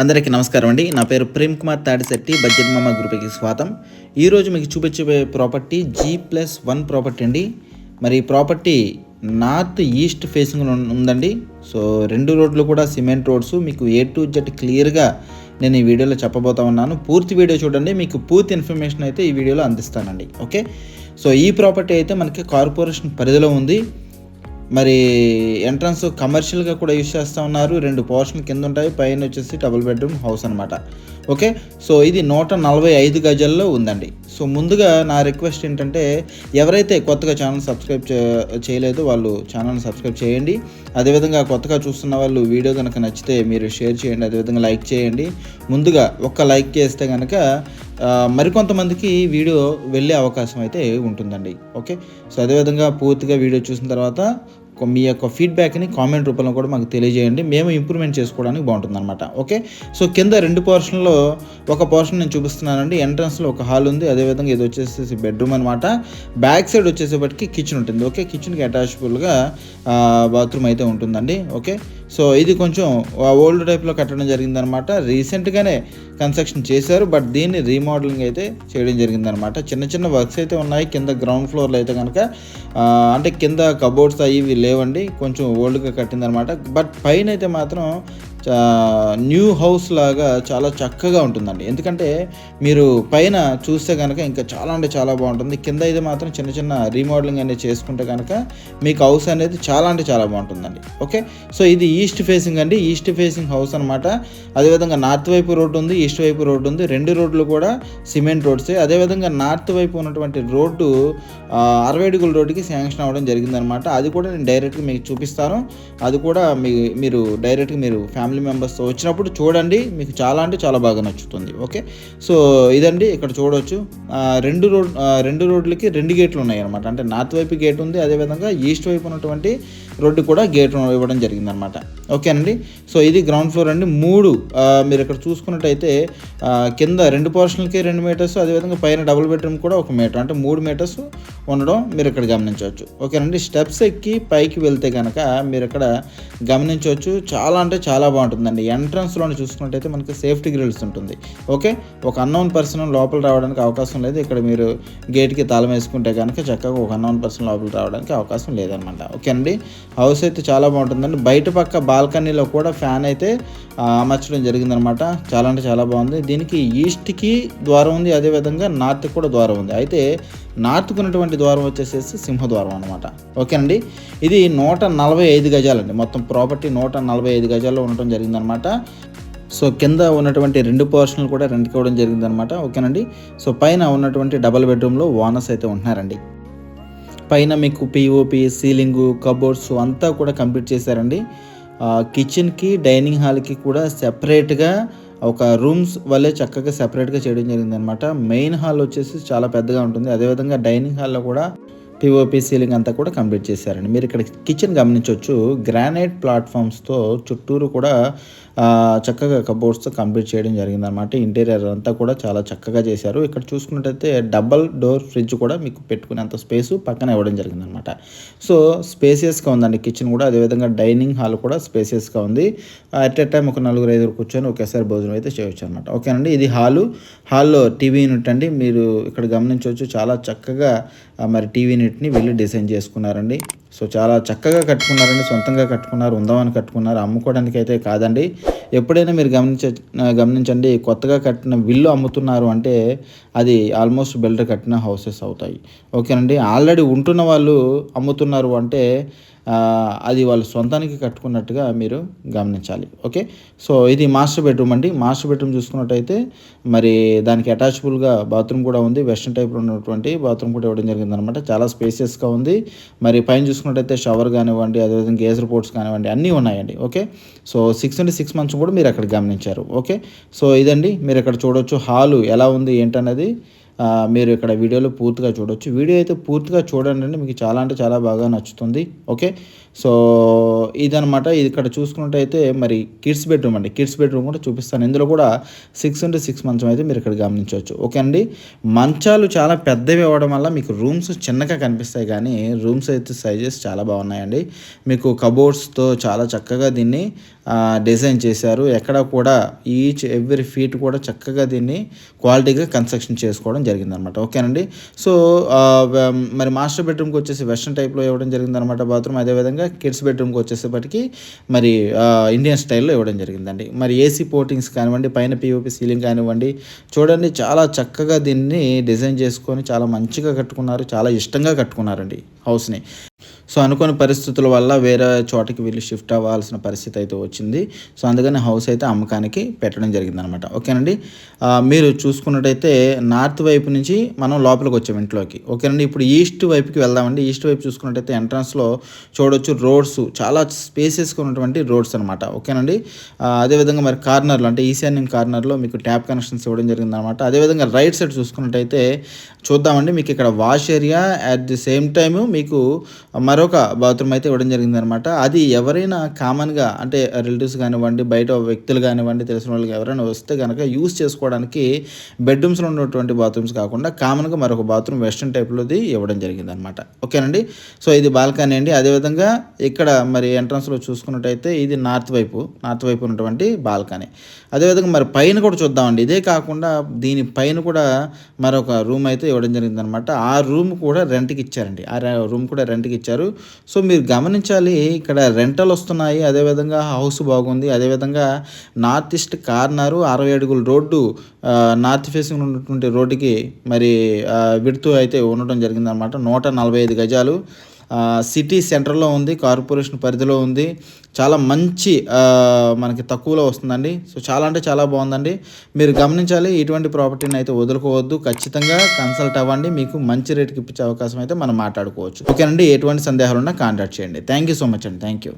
అందరికీ నమస్కారం అండి. నా పేరు ప్రేమ్ కుమార్ తాడిశెట్టి బడ్జెట్ మామ గ్రూప్కి స్వాగతం. ఈరోజు మీకు చూపించే property G plus one property అండి. మరి ఈ ప్రాపర్టీ నార్త్ ఈస్ట్ ఫేసింగ్ ఉందండి. సో రెండు రోడ్లు కూడా సిమెంట్ రోడ్స్. మీకు ఏ టు జెడ్ క్లియర్గా నేను ఈ వీడియోలో చెప్పబోతా ఉన్నాను. పూర్తి వీడియో చూడండి. మీకు పూర్తి ఇన్ఫర్మేషన్ అయితే ఈ వీడియోలో అందిస్తానండి. ఓకే? సో ఈ ప్రాపర్టీ అయితే మనకి కార్పొరేషన్ పరిధిలో ఉంది. మరి ఎంట్రన్స్ కమర్షియల్గా కూడా యూస్ చేస్తూ ఉన్నారు. రెండు పోర్షన్ కింద ఉంటాయి. పైన వచ్చేసి డబుల్ బెడ్రూమ్ హౌస్ అనమాట ఓకే సో ఇది నూట నలభై ఐదు గజాల్లో ఉందండి. సో ముందుగా నా రిక్వెస్ట్ ఏంటంటే ఎవరైతే కొత్తగా ఛానల్ సబ్స్క్రైబ్ చే- చేయలేదో వాళ్ళు ఛానల్ని సబ్స్క్రైబ్ చేయండి. అదేవిధంగా కొత్తగా చూస్తున్న వాళ్ళు వీడియో కనుక నచ్చితే మీరు షేర్ చేయండి. అదేవిధంగా లైక్ చేయండి. ముందుగా ఒక్క లైక్ చేస్తే కనుక మరికొంతమందికి వీడియో వెళ్ళే అవకాశం అయితే ఉంటుందండి. ఓకే సో అదేవిధంగా పూర్తిగా వీడియో చూసిన తర్వాత మీ యొక్క ఫీడ్బ్యాక్ని కామెంట్ రూపంలో కూడా మాకు తెలియజేయండి. మేము ఇంప్రూవ్మెంట్ చేసుకోవడానికి బాగుంటుంది అనమాట ఓకే సో కింద రెండు పోర్షన్లో ఒక పోర్షన్ నేను చూపిస్తున్నానండి. ఎంట్రన్స్లో ఒక హాల్ ఉంది. అదేవిధంగా ఇది వచ్చేసి బెడ్రూమ్ అనమాట బ్యాక్ సైడ్ వచ్చేసేపటికి కిచెన్ ఉంటుంది. ఓకే కిచెన్కి అటాచబుల్గా బాత్రూమ్ అయితే ఉంటుందండి. ఓకే సో ఇది కొంచెం ఓల్డ్ టైప్లో కట్టడం జరిగిందనమాట. రీసెంట్గానే కన్స్ట్రక్షన్ చేశారు బట్ దీన్ని రీమోడలింగ్ అయితే చేయడం జరిగిందనమాట. చిన్న చిన్న వర్క్స్ అయితే ఉన్నాయి కింద గ్రౌండ్ ఫ్లోర్లో అయితే కనుక అంటే కింద కబోర్డ్స్ అవి ఇవి లేవండి కొంచెం ఓల్డ్గా కట్టిందనమాట. బట్ పైన అయితే మాత్రం న్యూ హౌస్ లాగా చాలా చక్కగా ఉంటుందండి. ఎందుకంటే మీరు పైన చూస్తే కనుక ఇంకా చాలా అంటే చాలా బాగుంటుంది. కింద అయితే మాత్రం చిన్న చిన్న రీమోడలింగ్ అనేది చేసుకుంటే కనుక మీకు హౌస్ అనేది చాలా అంటే చాలా బాగుంటుందండి. ఓకే సో ఇది ఈస్ట్ ఫేసింగ్ అండి. ఈస్ట్ ఫేసింగ్ హౌస్ అనమాట అదేవిధంగా నార్త్ వైపు రోడ్డు ఉంది ఈస్ట్ వైపు రోడ్డు ఉంది. రెండు రోడ్లు కూడా సిమెంట్ రోడ్స్ అదేవిధంగా నార్త్ వైపు ఉన్నటువంటి రోడ్డు ఆ, అరవై అడుగుల రోడ్డుకి శాంక్షన్ అవ్వడం జరిగిందనమాట అది కూడా నేను డైరెక్ట్గా మీకు చూపిస్తాను. అది కూడా మీ మీరు డైరెక్ట్గా మీరు ఫ్యామిలీ మెంబర్స్తో వచ్చినప్పుడు చూడండి మీకు చాలా అంటే చాలా బాగా నచ్చుతుంది ఓకే? సో ఇదండి ఇక్కడ చూడవచ్చు రెండు రోడ్ రెండు రోడ్లకి రెండు గేట్లు ఉన్నాయి అనమాట అంటే నార్త్ వైపు గేట్ ఉంది అదేవిధంగా ఈస్ట్ వైపు ఉన్నటువంటి రోడ్డు కూడా గేట్ ఇవ్వడం జరిగిందనమాట ఓకేనండి? సో ఇది గ్రౌండ్ ఫ్లోర్ అండి. మూడు మీరు ఇక్కడ చూసుకున్నట్టయితే కింద రెండు పోర్షన్లకి రెండు మీటర్స్ అదేవిధంగా పైన డబుల్ బెడ్రూమ్ కూడా ఒక మీటర్ అంటే మూడు మీటర్స్ ఉండడం మీరు ఇక్కడ గమనించవచ్చు. ఓకేనండి? స్టెప్స్ ఎక్కి పైకి వెళ్తే కనుక మీరు ఇక్కడ గమనించవచ్చు. చాలా అంటే చాలా బాగుంటుందండి. ఎంట్రన్స్లో చూసుకున్నట్టయితే మనకి సేఫ్టీ గ్రిల్స్ ఉంటుంది. ఓకే ఒక అన్నోన్ పర్సన్ లోపల రావడానికి అవకాశం లేదు. ఇక్కడ మీరు గేట్కి తాళం వేసుకుంటే కనుక చక్కగా ఒక అన్నోన్ పర్సన్ లోపల రావడానికి అవకాశం లేదనమాట. ఓకే అండి? హౌస్ అయితే చాలా బాగుంటుందండి. బయట పక్క బాల్కనీలో కూడా ఫ్యాన్ అయితే అమర్చడం జరిగిందనమాట. చాలా అంటే చాలా బాగుంది. దీనికి ఈస్ట్కి ద్వారం ఉంది. అదేవిధంగా నార్త్కి కూడా ద్వారం ఉంది. అయితే నార్త్కు ఉన్నటువంటి ద్వారం వచ్చేసేసి సింహద్వారం అనమాట ఓకేనండి ఇది నూట నలభై ఐదు గజాలండి. మొత్తం ప్రాపర్టీ నూట నలభై ఐదు గజాల్లో ఉండటం జరిగిందనమాట. సో కింద ఉన్నటువంటి రెండు పోర్షన్లు కూడా రెంట్కి ఇవ్వడం జరిగిందనమాట. ఓకేనండి? సో పైన ఉన్నటువంటి డబల్ బెడ్రూమ్లో ఓనర్స్ అయితే ఉంటున్నారండి. పైన మీకు పిఓపి సీలింగు కబోర్డ్స్ అంతా కూడా కంప్లీట్ చేశారండి. కిచెన్కి డైనింగ్ హాల్కి కూడా సెపరేట్గా ఒక రూమ్స్ వల్లే చక్కగా సెపరేట్గా చేయడం జరిగిందనమాట. మెయిన్ హాల్ వచ్చేసి చాలా పెద్దగా ఉంటుంది. అదేవిధంగా డైనింగ్ హాల్లో కూడా పిఓపి సీలింగ్ అంతా కూడా కంప్లీట్ చేశారండి. మీరు ఇక్కడ కిచెన్ గమనించవచ్చు గ్రానైట్ ప్లాట్ఫామ్స్తో చుట్టూరు కూడా చక్కగా కబోర్డ్స్తో కంప్లీట్ చేయడం జరిగిందనమాట ఇంటీరియర్ అంతా కూడా చాలా చక్కగా చేశారు. ఇక్కడ చూసుకున్నట్టయితే డబల్ డోర్ ఫ్రిడ్జ్ కూడా మీకు పెట్టుకునేంత స్పేస్ పక్కన ఇవ్వడం జరిగిందనమాట సో స్పేసియస్గా ఉందండి కిచెన్ కూడా. అదేవిధంగా డైనింగ్ హాల్ కూడా స్పేసియస్గా ఉంది. అట్ ఎ టైం ఒక నలుగురు ఐదుగురు కూర్చొని ఒకేసారి భోజనం అయితే చేయొచ్చు అనమాట ఓకేనండి ఇది హాలు. హాల్లో టీవీ యూనిట్ అండి. మీరు ఇక్కడ గమనించవచ్చు చాలా చక్కగా మరి టీవీ యూనిట్ని వెళ్ళి డిజైన్ చేసుకున్నారండి. సో చాలా చక్కగా కట్టుకున్నారండి సొంతంగా కట్టుకున్నారు ఉందామని కట్టుకున్నారు అమ్ముకోవడానికి అయితే కాదండి. ఎప్పుడైనా మీరు గమనించ గమనించండి కొత్తగా కట్టిన విల్లు అమ్ముతున్నారు అంటే అది ఆల్మోస్ట్ బిల్డర్ కట్టిన హౌసెస్ అవుతాయి. ఓకేనండి? ఆల్రెడీ ఉంటున్న వాళ్ళు అమ్ముతున్నారు అంటే అది వాళ్ళు సొంతానికి కట్టుకున్నట్టుగా మీరు గమనించాలి. ఓకే? సో ఇది మాస్టర్ బెడ్రూమ్ అండి. మాస్టర్ బెడ్రూమ్ చూసుకున్నట్టయితే మరి దానికి అటాచబుల్గా బాత్రూమ్ కూడా ఉంది. వెస్ట్రన్ టైప్లో ఉన్నటువంటి బాత్రూమ్ కూడా ఇవ్వడం జరిగిందనమాట చాలా స్పేసియస్గా ఉంది. మరి పైన చూసుకున్నట్టయితే షవర్ కానివ్వండి అదేవిధంగా గేజ్ రిపోర్ట్స్ కానివ్వండి అన్నీ ఉన్నాయండి. ఓకే సో సిక్స్ నుండి సిక్స్ మంత్స్ కూడా మీరు అక్కడ గమనించారు. ఓకే సో ఇదండి. మీరు ఇక్కడ చూడొచ్చు హాలు ఎలా ఉంది ఏంటనేది మీరు ఇక్కడ వీడియోలో పూర్తిగా చూడొచ్చు. వీడియో అయితే పూర్తిగా చూడండి మీకు చాలా అంటే చాలా బాగా నచ్చుతుంది. ఓకే సో ఇదనమాట ఇది ఇక్కడ చూసుకున్నట్టయితే మరి కిడ్స్ బెడ్రూమ్ అండి. కిడ్స్ బెడ్రూమ్ కూడా చూపిస్తాను. ఇందులో కూడా సిక్స్ ఇంటూ సిక్స్ మంచం అయితే మీరు ఇక్కడ గమనించవచ్చు. ఓకే అండి? మంచాలు చాలా పెద్దవి అవ్వడం వల్ల మీకు రూమ్స్ చిన్నగా కనిపిస్తాయి కానీ రూమ్స్ అయితే సైజెస్ చాలా బాగున్నాయండి. మీకు కబోర్డ్స్తో చాలా చక్కగా దీన్ని డిజైన్ చేశారు. ఎక్కడ కూడా ఈచ్ ఎవ్రీ ఫీట్ కూడా చక్కగా దీన్ని క్వాలిటీగా కన్స్ట్రక్షన్ చేసుకోవడం జరిగిందనమాట ఓకేనండి సో మరి మాస్టర్ బెడ్రూమ్కి వచ్చేసి వెస్ట్రన్ టైప్లో ఇవ్వడం జరిగిందనమాట బాత్రూమ్ అదేవిధంగా కిడ్స్ బెడ్రూమ్కి వచ్చేసేపటికి మరి ఇండియన్ స్టైల్లో ఇవ్వడం జరిగిందండి. మరి ఏసీ పోర్టింగ్స్ కానివ్వండి పైన పిఓపి సీలింగ్ కానివ్వండి చూడండి చాలా చక్కగా దీన్ని డిజైన్ చేసుకొని చాలా మంచిగా కట్టుకున్నారు చాలా ఇష్టంగా కట్టుకున్నారండి హౌస్ని సో అనుకోని పరిస్థితుల వల్ల వేరే చోటకి వెళ్ళి షిఫ్ట్ అవ్వాల్సిన పరిస్థితి అయితే వచ్చింది. సో అందుకని హౌస్ అయితే అమ్మకానికి పెట్టడం జరిగిందనమాట. ఓకేనండి? మీరు చూసుకున్నట్టయితే నార్త్ వైపు నుంచి మనం లోపలికి వచ్చాం ఇంట్లోకి. ఓకేనండి? ఇప్పుడు ఈస్ట్ వైపుకి వెళ్దామండి. ఈస్ట్ వైపు చూసుకున్నట్టయితే ఎంట్రన్స్లో చూడొచ్చు రోడ్స్ చాలా స్పేసెస్గా ఉన్నటువంటి రోడ్స్ అనమాట. ఓకేనండి? అదేవిధంగా మరి కార్నర్లో అంటే ఈశాన్యం కార్నర్లో మీకు ట్యాప్ కనెక్షన్స్ ఇవ్వడం జరిగిందనమాట. అదేవిధంగా రైట్ సైడ్ చూసుకున్నట్టయితే చూద్దామండి. మీకు ఇక్కడ wash area at the same time మీకు మరొక బాత్రూమ్ అయితే ఇవ్వడం జరిగిందనమాట అది ఎవరైనా కామన్గా అంటే రిలేటివ్స్ కానివ్వండి బయట వ్యక్తులు కానివ్వండి తెలిసిన వాళ్ళకి ఎవరైనా వస్తే కనుక యూస్ చేసుకోవడానికి బెడ్రూమ్స్లో ఉన్నటువంటి బాత్రూమ్స్ కాకుండా కామన్గా మరొక బాత్రూమ్ వెస్ట్రన్ టైప్లోది ఇవ్వడం జరిగిందనమాట ఓకేనండి? సో ఇది బాల్కనీ అండి. అదేవిధంగా ఇక్కడ మరి ఎంట్రన్స్లో చూసుకున్నట్టయితే ఇది నార్త్ వైపు నార్త్ వైపు ఉన్నటువంటి బాల్కనీ. అదేవిధంగా మరి పైన కూడా చూద్దామండి. ఇదే కాకుండా దీని పైన కూడా మరొక రూమ్ అయితే ఇవ్వడం జరిగిందనమాట ఆ రూమ్ కూడా రెంట్కి ఇచ్చారండి. ఆ రూమ్ కూడా రెంట్కి ఇచ్చారు. సో మీరు గమనించాలి ఇక్కడ రెంటలు వస్తున్నాయి అదేవిధంగా హౌస్ బాగుంది అదేవిధంగా నార్త్ ఈస్ట్ కార్నరు అరవై అడుగుల రోడ్డు నార్త్ ఫేసింగ్ ఉన్నటువంటి రోడ్డుకి మరి విడుతూ అయితే ఉండటం జరిగిందనమాట నూట నలభై ఐదు గజాలు. సిటీ సెంటర్లో ఉంది కార్పొరేషన్ పరిధిలో ఉంది. చాలా మంచి మనకి తక్కువలో వస్తుందండి. సో చాలా అంటే చాలా బాగుందండి. మీరు గమనించాలి ఇటువంటి ప్రాపర్టీని అయితే వదులుకోవద్దు. ఖచ్చితంగా కన్సల్ట్ అవ్వండి. మీకు మంచి రేట్కి ఇప్పించే అవకాశం అయితే మనం మాట్లాడుకోవచ్చు. ఓకేనండి ఎటువంటి సందేహాలు ఉన్నా కాంటాక్ట్ చేయండి. థ్యాంక్ యూ సో మచ్ అండి. Thank you